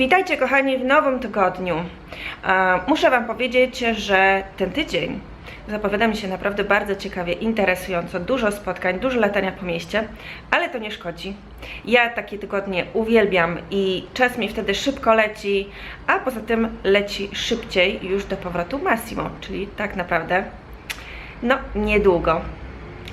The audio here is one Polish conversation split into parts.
Witajcie kochani w nowym tygodniu. E, Muszę Wam powiedzieć, że ten tydzień zapowiada mi się naprawdę bardzo ciekawie, interesująco, dużo spotkań, dużo latania po mieście, ale to nie szkodzi. Ja takie tygodnie uwielbiam i czas mi wtedy szybko leci, a poza tym leci szybciej już do powrotu Massimo, czyli tak naprawdę no niedługo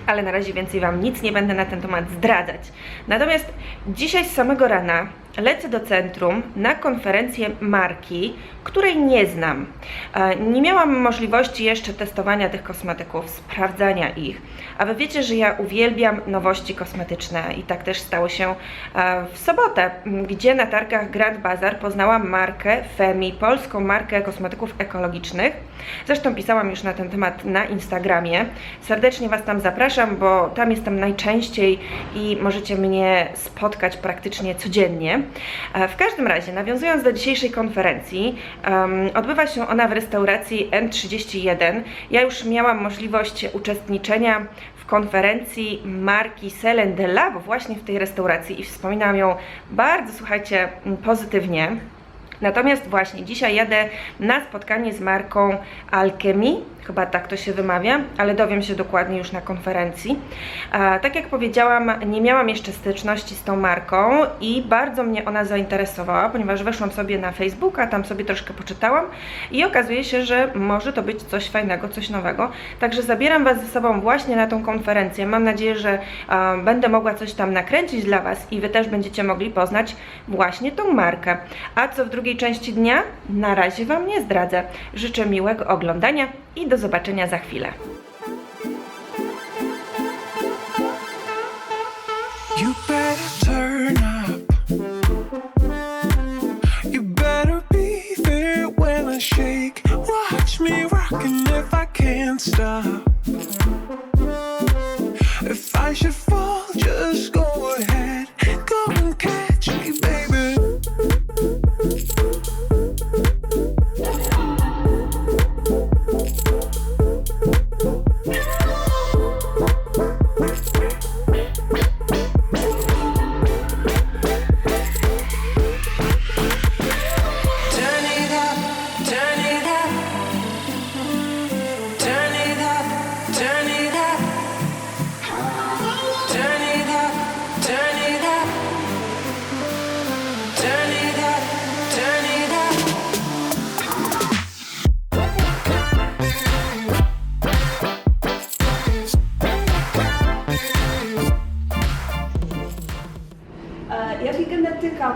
ale na razie więcej Wam nic nie będę na ten temat zdradzać. Natomiast dzisiaj z samego rana lecę do centrum na konferencję marki, której nie znam. E, Nie miałam możliwości jeszcze testowania tych kosmetyków, sprawdzania ich, a Wy wiecie, że ja uwielbiam nowości kosmetyczne i tak też stało się e, w sobotę, gdzie na targach Grand Bazar poznałam markę Femi, polską markę kosmetyków ekologicznych. Zresztą pisałam już na ten temat na Instagramie. Serdecznie Was tam zapraszam, bo tam jestem najczęściej i możecie mnie spotkać praktycznie codziennie. E, W każdym razie, nawiązując do dzisiejszej konferencji, odbywa się ona w restauracji N31. Ja już miałam możliwość uczestniczenia w konferencji marki Selen de Lab właśnie w tej restauracji i wspominam ją bardzo, słuchajcie, pozytywnie. Natomiast właśnie dzisiaj jadę na spotkanie z marką Alchemy, chyba tak to się wymawia, ale dowiem się dokładnie już na konferencji. Tak jak powiedziałam, nie miałam jeszcze styczności z tą marką i bardzo mnie ona zainteresowała, ponieważ weszłam sobie na Facebooka, tam sobie troszkę poczytałam i okazuje się, że może to być coś fajnego, coś nowego. Także zabieram Was ze sobą właśnie na tą konferencję. Mam nadzieję, że będę mogła coś tam nakręcić dla Was i Wy też będziecie mogli poznać właśnie tą markę. A co w drugiej części dnia? Na razie Wam nie zdradzę. Życzę miłego oglądania i do zobaczenia za chwilę. You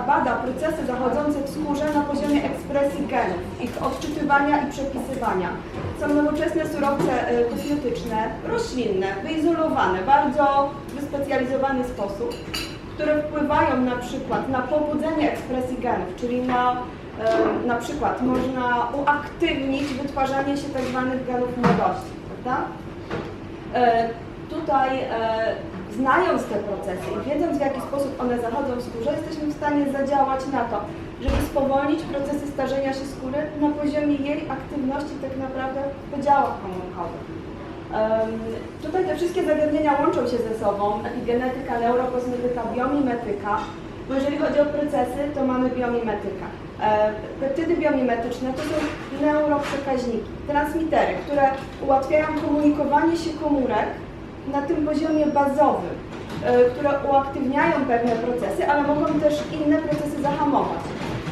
bada procesy zachodzące w skórze na poziomie ekspresji genów, ich odczytywania i przepisywania. Są nowoczesne surowce e, kosmetyczne, roślinne, wyizolowane, bardzo wyspecjalizowany sposób, które wpływają na przykład na pobudzenie ekspresji genów, czyli na e, na przykład można uaktywnić wytwarzanie się tzw. genów młodości, prawda? E, Tutaj znając te procesy i wiedząc w jaki sposób one zachodzą w skórze, jesteśmy w stanie zadziałać na to, żeby spowolnić procesy starzenia się skóry na poziomie jej aktywności tak naprawdę w podziałach komórkowych. Em, Tutaj te wszystkie zagadnienia łączą się ze sobą, epigenetyka, neurokosmetyka, biomimetyka, bo jeżeli chodzi o procesy, to mamy biomimetykę. Peptydy biomimetyczne to są neuroprzekaźniki, transmitery, które ułatwiają komunikowanie się komórek na tym poziomie bazowym, e, które uaktywniają pewne procesy, ale mogą też inne procesy zahamować.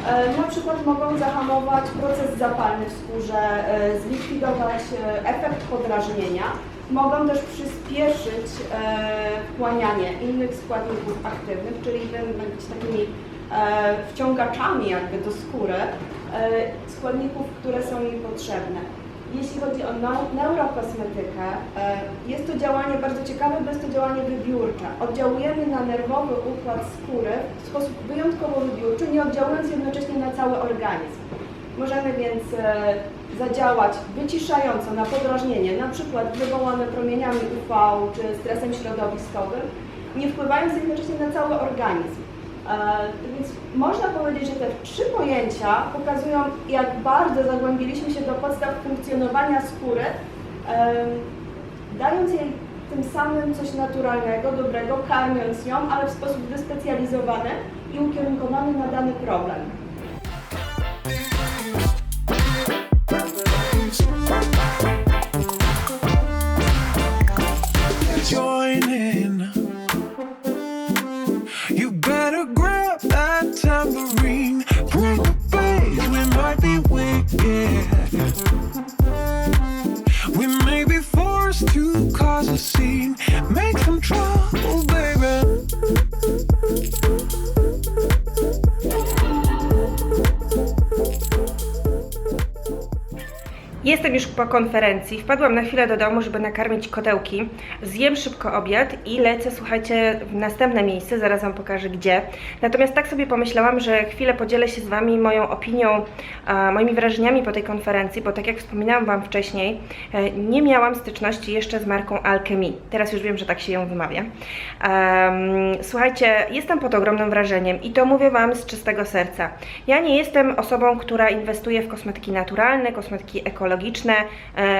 E, Na przykład mogą zahamować proces zapalny w skórze, e, zlikwidować efekt podrażnienia, mogą też przyspieszyć wchłanianie innych składników aktywnych, czyli być takimi wciągaczami jakby do skóry składników, które są jej potrzebne. Jeśli chodzi o neu- neurokosmetykę, e, jest to działanie bardzo ciekawe, bo jest to działanie wybiórcze. Oddziałujemy na nerwowy układ skóry w sposób wyjątkowo wybiórczy, nie oddziałując jednocześnie na cały organizm. Możemy więc e, zadziałać wyciszająco na podrażnienie, na przykład wywołane promieniami UV czy stresem środowiskowym, nie wpływając jednocześnie na cały organizm. E, Więc można powiedzieć, że te trzy pojęcia pokazują, jak bardzo zagłębiliśmy się do podstaw funkcjonowania skóry, dając jej tym samym coś naturalnego, dobrego, karmiąc ją, ale w sposób wyspecjalizowany i ukierunkowany na dany problem. Po konferencji, wpadłam na chwilę do domu, żeby nakarmić kotełki. Zjem szybko obiad i lecę, słuchajcie, w następne miejsce, zaraz Wam pokażę gdzie. Natomiast tak sobie pomyślałam, że chwilę podzielę się z Wami moją opinią, moimi wrażeniami po tej konferencji, bo tak jak wspominałam Wam wcześniej, e, nie miałam styczności jeszcze z marką Alchemy. Teraz już wiem, że tak się ją wymawia. Słuchajcie, jestem pod ogromnym wrażeniem i to mówię Wam z czystego serca. Ja nie jestem osobą, która inwestuje w kosmetyki naturalne, kosmetyki ekologiczne,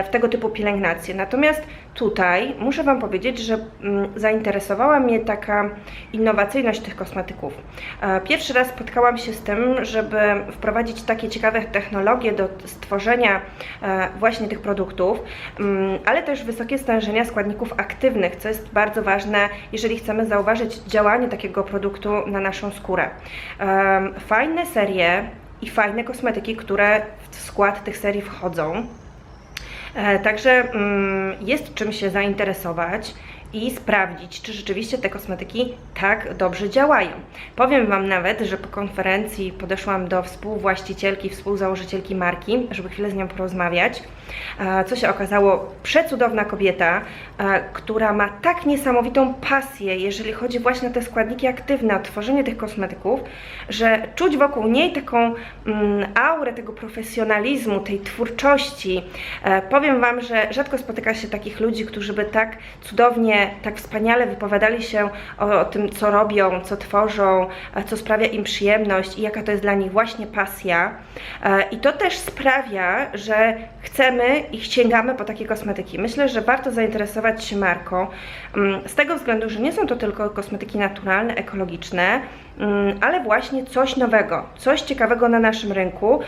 w tego typu pielęgnacje. Natomiast tutaj muszę Wam powiedzieć, że mm, zainteresowała mnie taka innowacyjność tych kosmetyków. E, Pierwszy raz spotkałam się z tym, żeby wprowadzić takie ciekawe technologie do stworzenia e, właśnie tych produktów, mm, ale też wysokie stężenia składników aktywnych, co jest bardzo ważne, jeżeli chcemy zauważyć działanie takiego produktu na naszą skórę. Fajne serie i fajne kosmetyki, które w skład tych serii wchodzą. E, Także mm, jest czym się zainteresować i sprawdzić, czy rzeczywiście te kosmetyki tak dobrze działają. Powiem Wam nawet, że po konferencji podeszłam do współwłaścicielki, współzałożycielki marki, żeby chwilę z nią porozmawiać. E, Co się okazało, przecudowna kobieta, e, która ma tak niesamowitą pasję, jeżeli chodzi właśnie o te składniki aktywne, o tworzenie tych kosmetyków, że czuć wokół niej taką mm, aurę tego profesjonalizmu, tej twórczości. E, powiem Wam, że rzadko spotyka się takich ludzi, którzy by tak cudownie, tak wspaniale wypowiadali się o, o tym, co robią, co tworzą, e, co sprawia im przyjemność i jaka to jest dla nich właśnie pasja. E, I to też sprawia, że chcemy i sięgamy po takie kosmetyki. Myślę, że warto zainteresować się marką mm, z tego względu, że nie są to tylko kosmetyki naturalne, ekologiczne, mm, ale właśnie coś nowego, coś ciekawego na naszym rynku,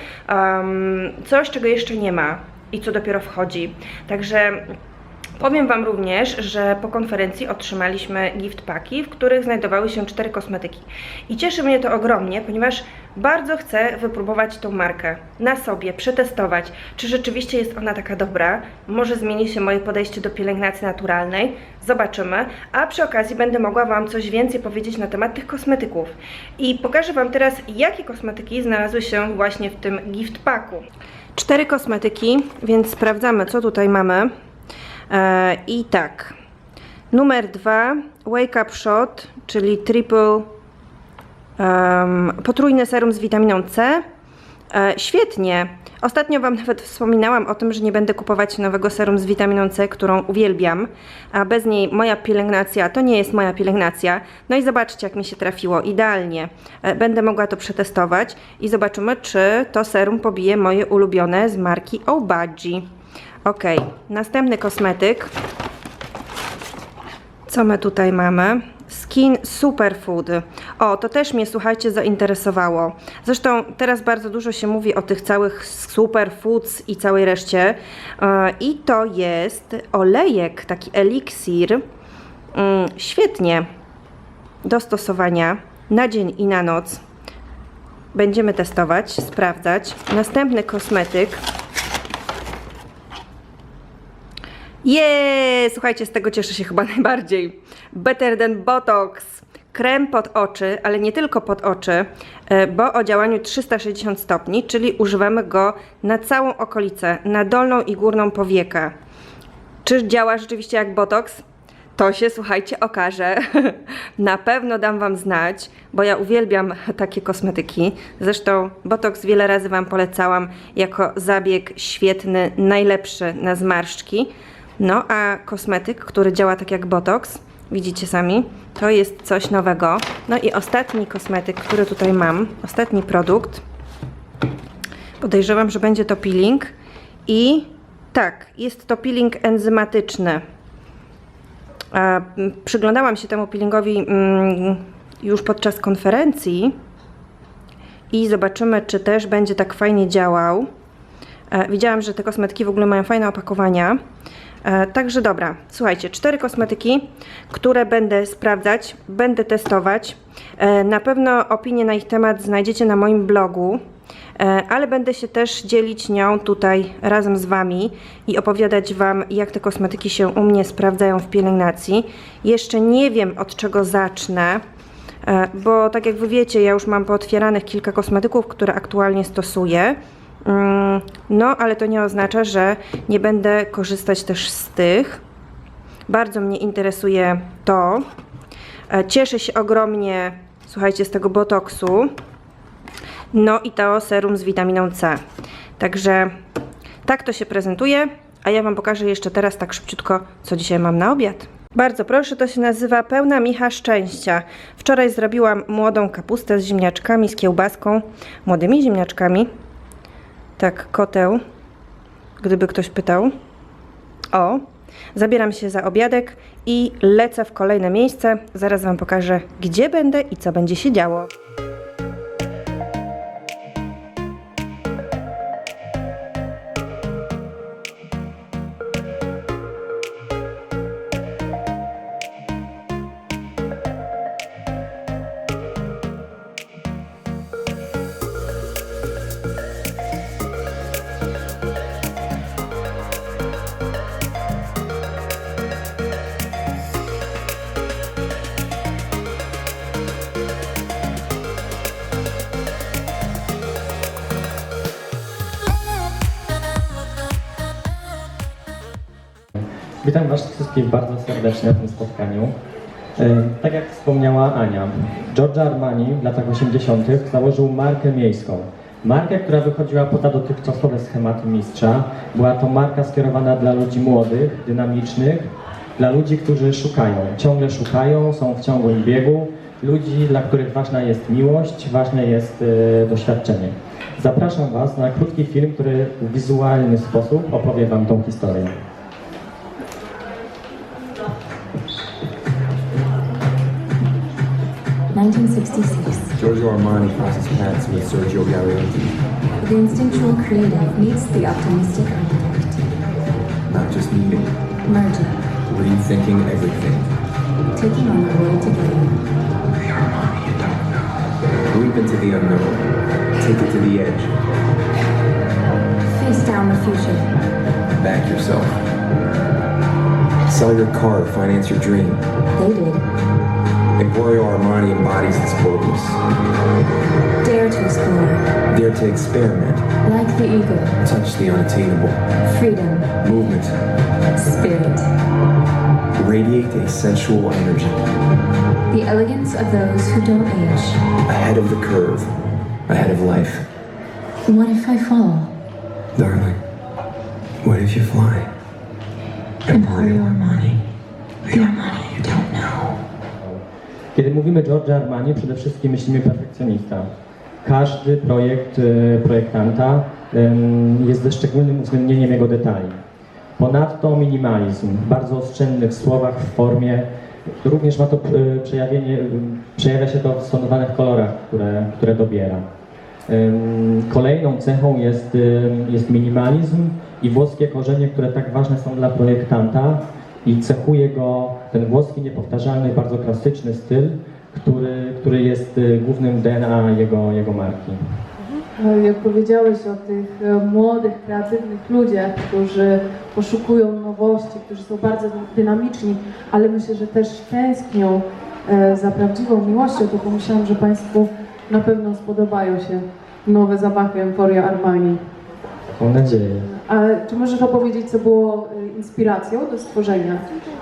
coś czego jeszcze nie ma i co dopiero wchodzi. Także Powiem Wam również, że po konferencji otrzymaliśmy gift paki, w których znajdowały się cztery kosmetyki. I cieszy mnie to ogromnie, ponieważ bardzo chcę wypróbować tą markę na sobie, przetestować, czy rzeczywiście jest ona taka dobra. Może zmieni się moje podejście do pielęgnacji naturalnej. Zobaczymy. A przy okazji będę mogła Wam coś więcej powiedzieć na temat tych kosmetyków. I pokażę Wam teraz, jakie kosmetyki znalazły się właśnie w tym gift paku. Cztery kosmetyki, więc sprawdzamy, co tutaj mamy. E, I tak, numer dwa, Wake Up Shot, czyli triple um, potrójne serum z witaminą C. E, świetnie. Ostatnio Wam nawet wspominałam o tym, że nie będę kupować nowego serum z witaminą C, którą uwielbiam, a bez niej moja pielęgnacja to nie jest moja pielęgnacja. No i zobaczcie, jak mi się trafiło. Idealnie. E, Będę mogła to przetestować i zobaczymy, czy to serum pobije moje ulubione z marki Obagi. Ok, następny kosmetyk. Co my tutaj mamy? Skin Superfood. O, to też mnie, słuchajcie, zainteresowało. Zresztą teraz bardzo dużo się mówi o tych całych superfoods i całej reszcie. E, I to jest olejek, taki eliksir. Mm, Świetnie. Do stosowania na dzień i na noc. Będziemy testować, sprawdzać. Następny kosmetyk. Jeee, słuchajcie, z tego cieszę się chyba najbardziej. Better than Botox. Krem pod oczy, ale nie tylko pod oczy, e, bo o działaniu 360 stopni, czyli używamy go na całą okolicę, na dolną i górną powiekę. Czy działa rzeczywiście jak Botox? To się, słuchajcie, okaże. Na pewno dam Wam znać, bo ja uwielbiam takie kosmetyki. Zresztą Botox wiele razy Wam polecałam jako zabieg świetny, najlepszy na zmarszczki. No a kosmetyk, który działa tak jak Botox, widzicie sami, to jest coś nowego. No i ostatni kosmetyk, który tutaj mam, ostatni produkt, podejrzewam, że będzie to peeling i tak, jest to peeling enzymatyczny. A, Przyglądałam się temu peelingowi mm, już podczas konferencji i zobaczymy, czy też będzie tak fajnie działał. E, Widziałam, że te kosmetyki w ogóle mają fajne opakowania. E, Także dobra, słuchajcie, cztery kosmetyki, które będę sprawdzać, będę testować. E, Na pewno opinię na ich temat znajdziecie na moim blogu, e, ale będę się też dzielić nią tutaj razem z Wami i opowiadać Wam, jak te kosmetyki się u mnie sprawdzają w pielęgnacji. Jeszcze nie wiem, od czego zacznę. Bo tak jak Wy wiecie, ja już mam pootwieranych kilka kosmetyków, które aktualnie stosuję. Mm, No, ale to nie oznacza, że nie będę korzystać też z tych. Bardzo mnie interesuje to. E, Cieszę się ogromnie, słuchajcie, z tego botoksu. No i to serum z witaminą C. Także tak to się prezentuje, a ja Wam pokażę jeszcze teraz tak szybciutko, co dzisiaj mam na obiad. Bardzo proszę, to się nazywa pełna micha szczęścia. Wczoraj zrobiłam młodą kapustę z ziemniaczkami, z kiełbaską, młodymi ziemniaczkami. Tak, koteł, gdyby ktoś pytał. O, zabieram się za obiadek i lecę w kolejne miejsce. Zaraz Wam pokażę, gdzie będę i co będzie się działo. Wszystkich bardzo serdecznie na tym spotkaniu. E, Tak jak wspomniała Ania, Giorgio Armani w latach 80. założył markę miejską. Markę, która wychodziła poza dotychczasowe schematy mistrza. Była to marka skierowana dla ludzi młodych, dynamicznych, dla ludzi, którzy szukają, ciągle szukają, są w ciągłym biegu, ludzi, dla których ważna jest miłość, ważne jest e, doświadczenie. Zapraszam Was na krótki film, który w wizualny sposób opowie Wam tą historię. 1966. Giorgio Armani crosses paths with Sergio Galeotti. The instinctual creative meets the optimistic architect. Not just meeting, Merging, rethinking everything. taking on the world together. The Armani adage. Leap into the unknown. Take it to the edge. Face down the future. Back yourself. Sell your car to finance your dream. They did. Emporio Armani embodies this boldness. Dare to explore. Dare to experiment. Like the eagle. Touch the unattainable. Freedom. Movement. Spirit. Radiate a sensual energy. The elegance of those who don't age. Ahead of the curve. Ahead of life. What if I fall? Darling, what if you fly? Emporio Armani. The Armani you don't know. Kiedy mówimy Giorgio Armani, przede wszystkim myślimy perfekcjonista. Każdy projekt e, projektanta jest ze szczególnym uwzględnieniem jego detali. Ponadto minimalizm, bardzo oszczędnych w słowach, w formie. Również ma to e, przejawienie, em, przejawia się to w stonowanych kolorach, które, które dobiera. Kolejną cechą jest, jest minimalizm i włoskie korzenie, które tak ważne są dla projektanta i cechuje go ten włoski, niepowtarzalny, bardzo klasyczny styl, który, który jest y, głównym DNA jego, jego marki. No, Jak powiedziałeś o tych e, młodych, kreatywnych ludziach, którzy poszukują nowości, którzy są bardzo dynamiczni, ale myślę, że też tęsknią e, za prawdziwą miłością, to pomyślałam, że Państwu na pewno spodobają się nowe zapachy Emporio Armani. Mam nadzieję. A czy możesz opowiedzieć, co było e, inspiracją do stworzenia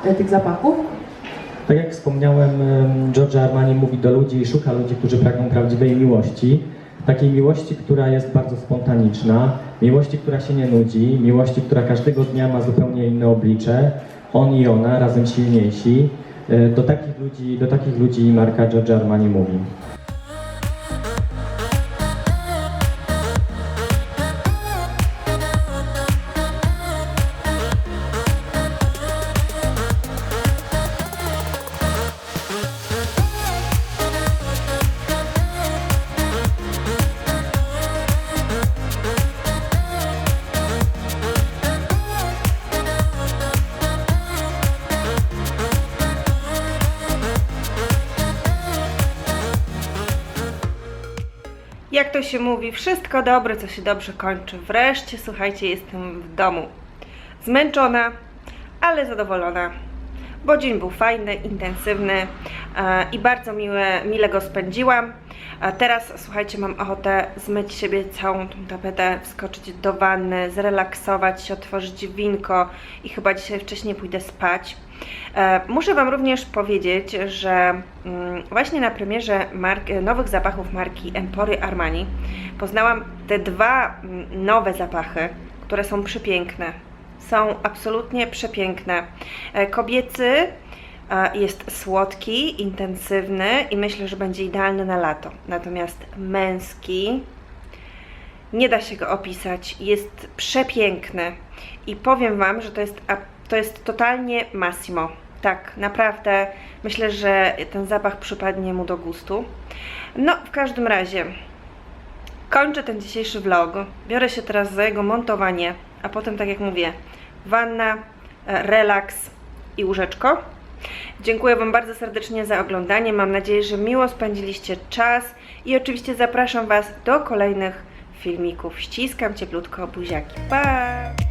e, tych zapachów? Tak jak wspomniałem, em, Giorgio Armani mówi do ludzi i szuka ludzi, którzy pragną prawdziwej miłości. Takiej miłości, która jest bardzo spontaniczna, miłości, która się nie nudzi, miłości, która każdego dnia ma zupełnie inne oblicze. On i ona razem silniejsi. E, Do takich ludzi, do takich ludzi marka Giorgio Armani mówi. Jak to się mówi, wszystko dobre, co się dobrze kończy. Wreszcie, słuchajcie, jestem w domu. Zmęczona, ale zadowolona. bo dzień był fajny, intensywny e, i bardzo miłe, mile go spędziłam. A teraz, słuchajcie, mam ochotę zmyć siebie całą tą tapetę, wskoczyć do wanny, zrelaksować się, otworzyć winko i chyba dzisiaj wcześniej pójdę spać. E, Muszę Wam również powiedzieć, że mm, właśnie na premierze nowych zapachów marki Empory Armani poznałam te dwa mm, nowe zapachy, które są przepiękne. Są absolutnie przepiękne. E, Kobiecy e, jest słodki, intensywny i myślę, że będzie idealny na lato. Natomiast męski nie da się go opisać. Jest przepiękny i powiem Wam, że to jest, to jest totalnie Massimo. Tak, naprawdę myślę, że ten zapach przypadnie mu do gustu. No, w każdym razie kończę ten dzisiejszy vlog. Biorę się teraz za jego montowanie, a potem, tak jak mówię, wanna, e, relaks i łóżeczko. Dziękuję Wam bardzo serdecznie za oglądanie. Mam nadzieję, że miło spędziliście czas i oczywiście zapraszam Was do kolejnych filmików. Ściskam cieplutko buziaki. Pa!